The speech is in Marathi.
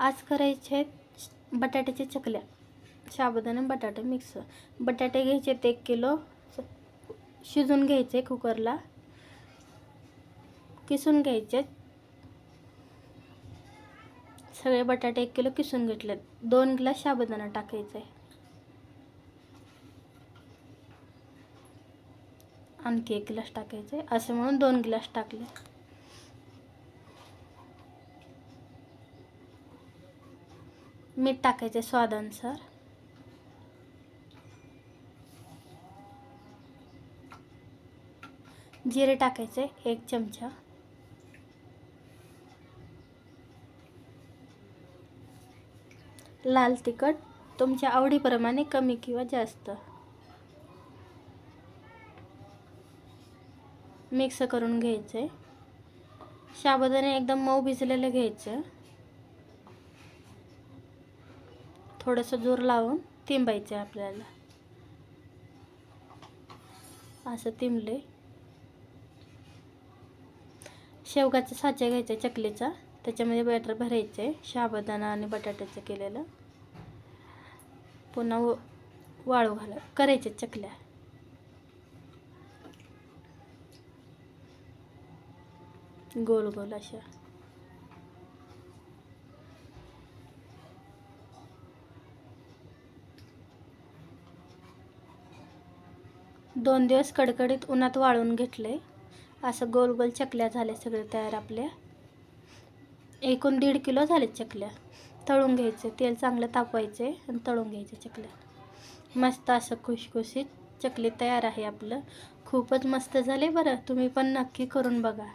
आज करायचे आहेत बटाट्याच्या चकल्या साबुदाणा बटाटा मिक्स बटाटे घ्यायचे आहेत एक किलो शिजून घ्यायचे कुकरला. किसून घ्यायचे सगळे बटाटे एक किलो किसून घेतले दोन ग्लास साबुदाणा टाकायचा आहे. आणखी एक ग्लास टाकायचे असे म्हणून दोन ग्लास टाकले. मीठ टाकायचे स्वादानुसार. जिरे टाकायचे एक चमचा. लाल तिखट तुमच्या आवडीप्रमाणे कमी किंवा जास्त. मिक्स करून घ्यायचे. शाबदाने एकदम मऊ भिजलेलं घ्यायचं. थोडंसं जोर लावून तिंबायचं आहे आपल्याला. असं तिंबले शेवगाचा साचा घ्यायचा चकलीचा. त्याच्यामध्ये बॅटर आहे शाबुदाणा आणि बटाट्याचं केलेलं. पुन्हा व- वाळू घाला करायच्या चकल्या. गोल गोल अशा. दोन दिवस कडकडीत उन्हात वाळून घेतले. असं गोल गोल चकल्या झाल्या सगळे तयार आपल्या. एकूण दीड किलो झाले चकल्या. तळून घ्यायचे तेल चांगलं तापवायचे आणि तळून घ्यायचे चकल्या. मस्त असं खुशखुशीत चकली तयार आहे आपलं. खूपच मस्त झाले बरं. तुम्ही पण नक्की करून बघा.